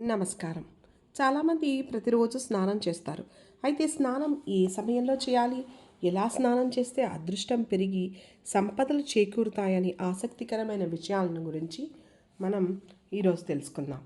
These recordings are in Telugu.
నమస్కారం. చాలామంది ప్రతిరోజు స్నానం చేస్తారు. అయితే స్నానం ఏ సమయంలో చేయాలి? ఎలా స్నానం చేస్తే అదృష్టం పెరిగి సంపదలు చేకూరుతాయని ఆసక్తికరమైన విషయాలను గురించి మనం ఈరోజు తెలుసుకుందాం.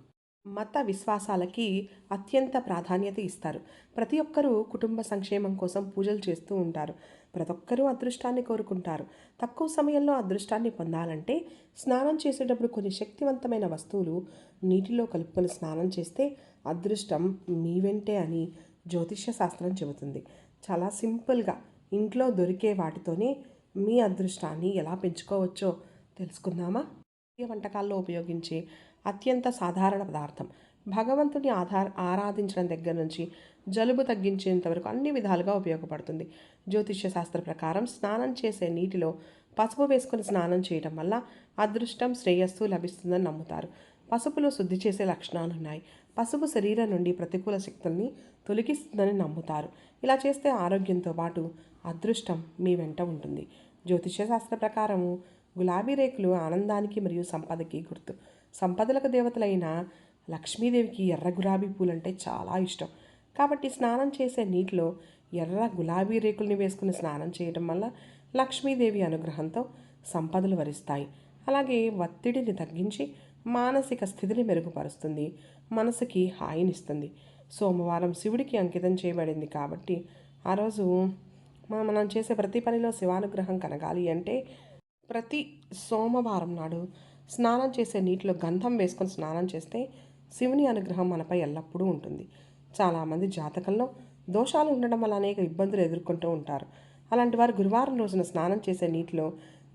మత విశ్వాసాలకి అత్యంత ప్రాధాన్యత ఇస్తారు. ప్రతి ఒక్కరూ కుటుంబ సంక్షేమం కోసం పూజలు చేస్తూ ఉంటారు. ప్రతి ఒక్కరూ అదృష్టాన్ని కోరుకుంటారు. తక్కువ సమయంలో అదృష్టాన్ని పొందాలంటే స్నానం చేసేటప్పుడు కొన్ని శక్తివంతమైన వస్తువులు నీటిలో కలుపుకొని స్నానం చేస్తే అదృష్టం మీ వెంటే అని జ్యోతిష్య శాస్త్రం చెబుతుంది. చాలా సింపుల్గా ఇంట్లో దొరికే వాటితోనే మీ అదృష్టాన్ని ఎలా పెంచుకోవచ్చో తెలుసుకుందామా? ఈ వంటకాల్లో ఉపయోగించే అత్యంత సాధారణ పదార్థం. భగవంతుని ఆధార ఆరాధించడం దగ్గర నుంచి జలుబు తగ్గించేంత వరకు అన్ని విధాలుగా ఉపయోగపడుతుంది. జ్యోతిష్య శాస్త్ర ప్రకారం స్నానం చేసే నీటిలో పసుపు వేసుకొని స్నానం చేయడం వల్ల అదృష్టం శ్రేయస్సు లభిస్తుందని నమ్ముతారు. పసుపులో శుద్ధి చేసే లక్షణాలు ఉన్నాయి. పసుపు శరీరం నుండి ప్రతికూల శక్తుల్ని తొలగిస్తుందని నమ్ముతారు. ఇలా చేస్తే ఆరోగ్యంతో పాటు అదృష్టం మీ వెంట ఉంటుంది. జ్యోతిష్య శాస్త్ర ప్రకారము గులాబీ రేకులు ఆనందానికి మరియు సంపదకి గుర్తు. సంపదలకు దేవతలైన లక్ష్మీదేవికి ఎర్ర గులాబీ పూలంటే చాలా ఇష్టం. కాబట్టి స్నానం చేసే నీటిలో ఎర్ర గులాబీ రేకుల్ని వేసుకుని స్నానం చేయడం వల్ల లక్ష్మీదేవి అనుగ్రహంతో సంపదలు వరిస్తాయి. అలాగే ఒత్తిడిని తగ్గించి మానసిక స్థితిని మెరుగుపరుస్తుంది. మనసుకి హాయినిస్తుంది. సోమవారం శివుడికి అంకితం చేయబడింది కాబట్టి ఆ రోజు మనం చేసే ప్రతి పనిలో శివానుగ్రహం కలగాలి అంటే ప్రతి సోమవారం నాడు స్నానం చేసే నీటిలో గంధం వేసుకొని స్నానం చేస్తే శివుని అనుగ్రహం మనపై ఎల్లప్పుడూ ఉంటుంది. చాలామంది జాతకంలో దోషాలు ఉండడం వల్ల అనేక ఇబ్బందులు ఎదుర్కొంటూ ఉంటారు. అలాంటి వారు గురువారం రోజున స్నానం చేసే నీటిలో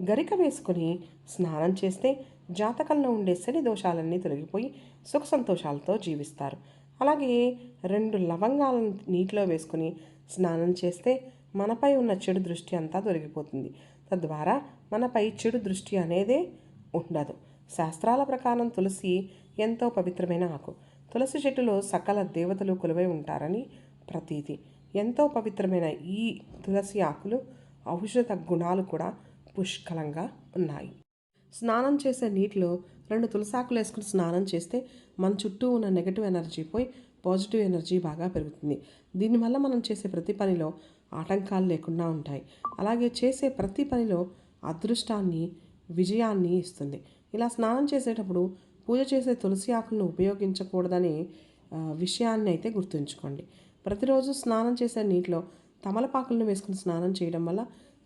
గరిక వేసుకొని స్నానం చేస్తే జాతకంలో ఉండే శని దోషాలన్నీ తొలగిపోయి సుఖ సంతోషాలతో జీవిస్తారు. అలాగే రెండు లవంగాలను నీటిలో వేసుకొని స్నానం చేస్తే మనపై ఉన్న చెడు దృష్టి అంతా తొలగిపోతుంది. తద్వారా మనపై చెడు దృష్టి అనేదే ఉండదు. శాస్త్రాల ప్రకారం తులసి ఎంతో పవిత్రమైన ఆకు. తులసి చెట్టులో సకల దేవతలు కొలువై ఉంటారని ప్రతీతి. ఎంతో పవిత్రమైన ఈ తులసి ఆకులు ఔషధ గుణాలు కూడా పుష్కలంగా ఉన్నాయి. స్నానం చేసే నీటిలో రెండు తులసాకులు వేసుకుని స్నానం చేస్తే మన చుట్టూ ఉన్న నెగటివ్ ఎనర్జీ పోయి పాజిటివ్ ఎనర్జీ బాగా పెరుగుతుంది. దీనివల్ల మనం చేసే ప్రతి పనిలో ఆటంకాలు లేకుండా ఉంటాయి. అలాగే చేసే ప్రతి పనిలో అదృష్టాన్ని విజయాన్ని ఇస్తుంది. ఇలా స్నానం చేసేటప్పుడు పూజ చేసే తులసి ఆకులను ఉపయోగించకూడదని విషయాన్ని అయితే గుర్తుంచుకోండి. ప్రతిరోజు స్నానం చేసే నీటిలో తమలపాకులను వేసుకుని స్నానం చేయడం వల్ల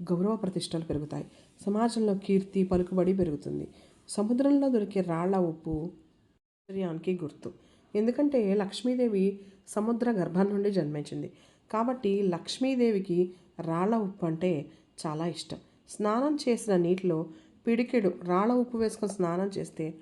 గౌరవ ప్రతిష్టలు పెరుగుతాయి. సమాజంలో కీర్తి పలుకుబడి పెరుగుతుంది. సముద్రంలో దొరికే రాళ్ళ ఉప్పు ఆశ్చర్యానికి గుర్తు. ఎందుకంటే లక్ష్మీదేవి సముద్ర గర్భం నుండి జన్మించింది. కాబట్టి లక్ష్మీదేవికి రాళ్ళ ఉప్పు అంటే చాలా ఇష్టం. స్నానం చేసిన నీటిలో పిడికెడు రాళ్ళ ఉప్పు వేసుకొని స్నానం చేస్తే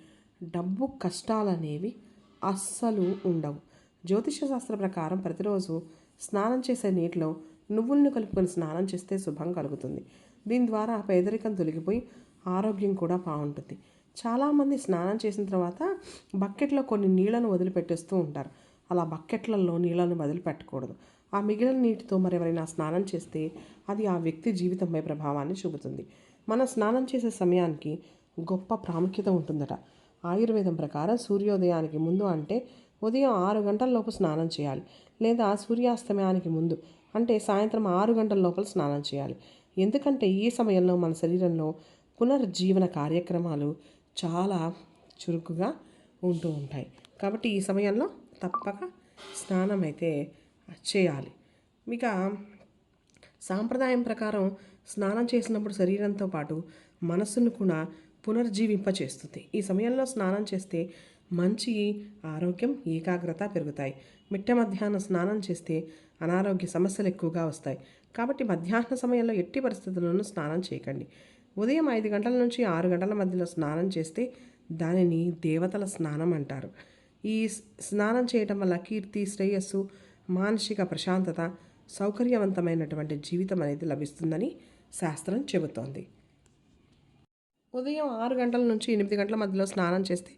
డబ్బు కష్టాలనేవి అస్సలు ఉండవు. జ్యోతిష శాస్త్ర ప్రకారం ప్రతిరోజు స్నానం చేసే నీటిలో నువ్వులను కలుపుకొని స్నానం చేస్తే శుభం కలుగుతుంది. దీని ద్వారా పేదరికం తొలగిపోయి ఆరోగ్యం కూడా బాగుంటుంది. చాలామంది స్నానం చేసిన తర్వాత బకెట్లో కొన్ని నీళ్ళను వదిలిపెట్టేస్తూ ఉంటారు. అలా బకెట్లలో నీళ్ళను వదిలిపెట్టకూడదు. ఆ మిగిలిన నీటితో మరెవరైనా స్నానం చేస్తే అది ఆ వ్యక్తి జీవితంపై ప్రభావాన్ని చూపుతుంది. మన స్నానం చేసే సమయానికి గొప్ప ప్రాముఖ్యత ఉంటుందట. ఆయుర్వేదం ప్రకారం సూర్యోదయానికి ముందు అంటే ఉదయం ఆరు గంటల లోపు స్నానం చేయాలి. లేదా సూర్యాస్తమయానికి ముందు అంటే సాయంత్రం ఆరు గంటల లోపల స్నానం చేయాలి. ఎందుకంటే ఈ సమయంలో మన శరీరంలో పునర్జీవన కార్యక్రమాలు చాలా చురుకుగా ఉంటూ ఉంటాయి. కాబట్టి ఈ సమయంలో తప్పక స్నానం అయితే చేయాలి. ఇక సాంప్రదాయం ప్రకారం స్నానం చేసినప్పుడు శరీరంతో పాటు మనస్సును కూడా పునర్జీవింపచేస్తుంది. ఈ సమయంలో స్నానం చేస్తే మంచి ఆరోగ్యం ఏకాగ్రత పెరుగుతాయి. మిట్ట మధ్యాహ్నం స్నానం చేస్తే అనారోగ్య సమస్యలు ఎక్కువగా వస్తాయి. కాబట్టి మధ్యాహ్న సమయంలో ఎట్టి పరిస్థితుల్లోనూ స్నానం చేయకండి. ఉదయం ఐదు గంటల నుంచి ఆరు గంటల మధ్యలో స్నానం చేస్తే దానిని దేవతల స్నానం అంటారు. ఈ స్నానం చేయటం వల్ల కీర్తి శ్రేయస్సు మానసిక ప్రశాంతత సౌకర్యవంతమైనటువంటి జీవితం అనేది లభిస్తుందని శాస్త్రం చెబుతోంది. ఉదయం ఆరు గంటల నుంచి ఎనిమిది గంటల మధ్యలో స్నానం చేస్తే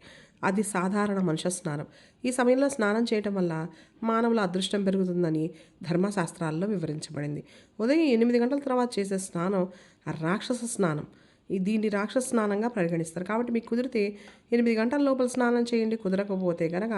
అది సాధారణ మనుష్య స్నానం. ఈ సమయంలో స్నానం చేయటం వల్ల మానవుల అదృష్టం పెరుగుతుందని ధర్మశాస్త్రాల్లో వివరించబడింది. ఉదయం ఎనిమిది గంటల తర్వాత చేసే స్నానం రాక్షస స్నానం. దీన్ని రాక్షస స్నానంగా పరిగణిస్తారు. కాబట్టి మీకు కుదిరితే ఎనిమిది గంటల లోపల స్నానం చేయండి. కుదరకపోతే కనుక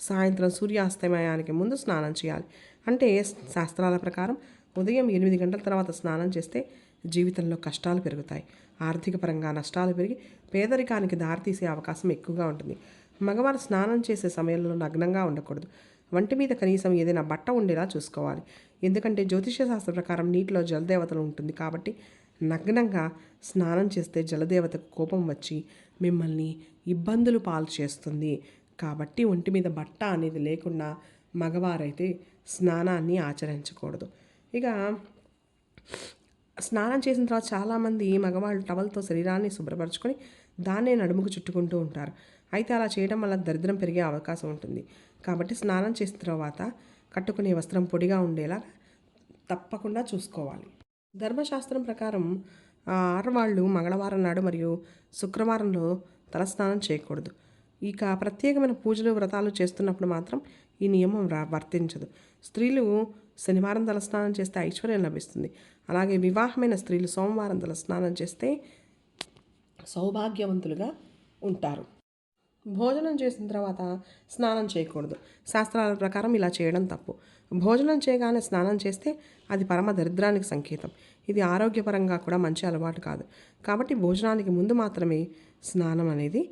సాయంత్రం సూర్యాస్తమయానికి ముందు స్నానం చేయాలి. అంటే శాస్త్రాల ప్రకారం ఉదయం ఎనిమిది గంటల తర్వాత స్నానం చేస్తే జీవితంలో కష్టాలు పెరుగుతాయి. ఆర్థిక పరంగా నష్టాలు పెరిగి పేదరికానికి దారితీసే అవకాశం ఎక్కువగా ఉంటుంది. మగవారు స్నానం చేసే సమయంలో నగ్నంగా ఉండకూడదు. వంటి మీద కనీసం ఏదైనా బట్ట ఉండేలా చూసుకోవాలి. ఎందుకంటే జ్యోతిష్య శాస్త్ర ప్రకారం నీటిలో జలదేవతలు ఉంటుంది కాబట్టి నగ్నంగా స్నానం చేస్తే జలదేవతకు కోపం వచ్చి మిమ్మల్ని ఇబ్బందులు పాలు చేస్తుంది. కాబట్టి ఒంటి మీద బట్ట అనేది లేకుండా మగవారైతే స్నానాన్ని ఆచరించకూడదు. ఇక స్నానం చేసిన తర్వాత చాలామంది మగవాళ్ళు టవల్తో శరీరాన్ని శుభ్రపరచుకొని దాన్నే నడుముకు చుట్టుకుంటూ ఉంటారు. అయితే అలా చేయడం వల్ల దరిద్రం పెరిగే అవకాశం ఉంటుంది. కాబట్టి స్నానం చేసిన తర్వాత కట్టుకునే వస్త్రం పొడిగా ఉండేలా తప్పకుండా చూసుకోవాలి. ధర్మశాస్త్రం ప్రకారం ఆ ఆడవాళ్ళు మంగళవారం నాడు మరియు శుక్రవారంలో తలస్నానం చేయకూడదు. ఇక ప్రత్యేకమైన పూజలు వ్రతాలు చేస్తున్నప్పుడు మాత్రం ఈ నియమం రా వర్తించదు. స్త్రీలు శనివారం తలస్నానం చేస్తే ఐశ్వర్యం లభిస్తుంది. అలాగే వివాహమైన స్త్రీలు సోమవారం తలస్నానం చేస్తే సౌభాగ్యవంతులుగా ఉంటారు. భోజనం చేసిన తర్వాత స్నానం చేయకూడదు. శాస్త్రాల ప్రకారం ఇలా చేయడం తప్పు. భోజనం చేయగానే స్నానం చేస్తే అది పరమ దరిద్రానికి సంకేతం. ఇది ఆరోగ్యపరంగా కూడా మంచి అలవాటు కాదు. కాబట్టి భోజనానికి ముందు మాత్రమే స్నానం అనేది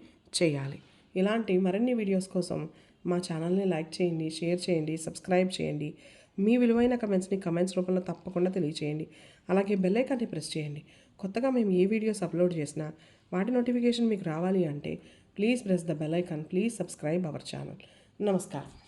చేయాలి. ఇలాంటి మరిన్ని వీడియోస్ కోసం మా ఛానల్ని లైక్ చేయండి షేర్ చేయండి సబ్స్క్రైబ్ చేయండి. మీ విలువైన కమెంట్స్ని కమెంట్స్ రూపంలో తప్పకుండా తెలియచేయండి. అలాగే బెల్ ఐకాన్ని ప్రెస్ చేయండి. కొత్తగా మేము ఏ వీడియోస్ అప్లోడ్ చేసినా వాటి నోటిఫికేషన్ మీకు రావాలి అంటే please press the bell icon please subscribe our channel. నమస్కారం.